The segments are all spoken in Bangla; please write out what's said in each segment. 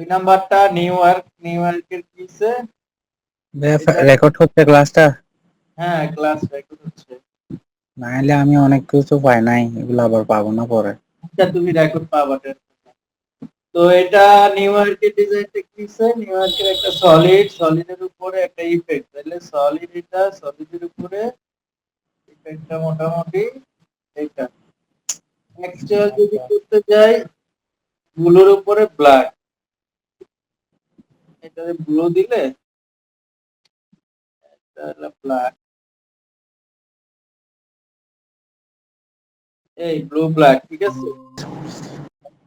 দুই নাম্বারটা নিউ ইয়র্ক নিউ ইয়র্কের কিসে রেকর্ড হচ্ছে ক্লাসটা? হ্যাঁ ক্লাস রেকর্ড হচ্ছে। নাহলে আমি অনেক কিছু পাই নাই এগুলো আবার পাবো না পরে। আচ্ছা তুমি রেকর্ড পাবা তো এটা নিউ ইয়র্কের ডিজাইনটা কিসে নিউ ইয়র্কের একটা সলিড সলিডের উপরে একটা ইফেক্ট তাহলে সলিড এটা সলিডের উপরে ইফেক্টটা মোটামুটি এটা অ্যাকচুয়াল যদি করতে যাই ব্লুর উপরে ব্ল্যাক এটাতে ব্লু দিলে, এটা হলো ব্ল্যাক এই ব্লু ব্ল্যাক ঠিক আছে?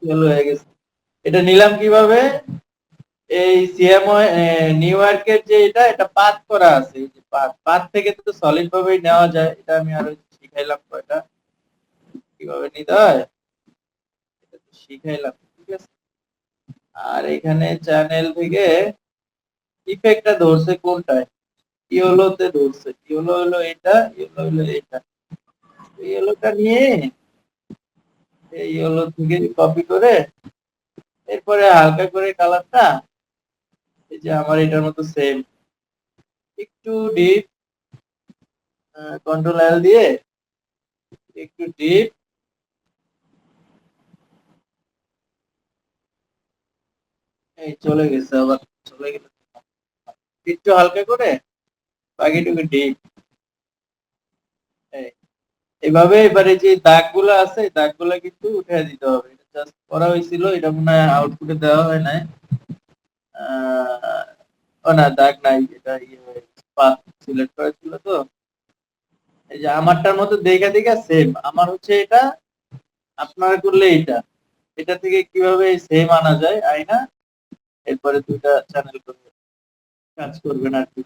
চলো হয়ে গেছে। এটা নিলাম কীভাবে? এই সিএম নিউ ইয়র্কের যে এটা এটা পাত করা আছে। যে পাত থেকে তো সলিড ভাবেই নেওয়া যায়। এটা আমি আরও শিখাইলাম কয়টা। কীভাবে নিতে হয়? এটা শিখাইলাম, ঠিক আছে? আর এখানে চ্যানেল থেকে ইফেক্টটা ধরছে কোনটায়? ইয়েলোতে ধরছে। ইয়েলো হলো এটা, ইয়েলো হলো এটা। ইয়েলোটা নিয়ে এই ইয়েলো থেকে কপি করে এরপরে হালকা করে কালারটা এই যে আমার এটার মতো সেম একটু ডিপ কন্ট্রোল এল দিয়ে একটু ডিপ এই চলে গেছে, আবার চলে গেল একটু হালকা করে বাকিটুকু ডিপ এভাবে এবারে যে দাগগুলো আছে এই দাগগুলো কিন্তু উঠে দিতে হবে। এটা জাস্ট করা হয়েছিল, এটা মনে হয় আউটপুটে দেওয়া হয় নাই। ও না, দাগ নাই, এটা ইয়ে হয়ে পাথ সিলেক্ট করা ছিল তো। এই যে আমারটার মতো দেখা দেখা সেম আমার হচ্ছে এটা, আপনার করলে এটা এটা থেকে কীভাবে সেম আনা যায়, আইনা এরপরে দুইটা চ্যানেল করবে কাজ করবেন আর কি।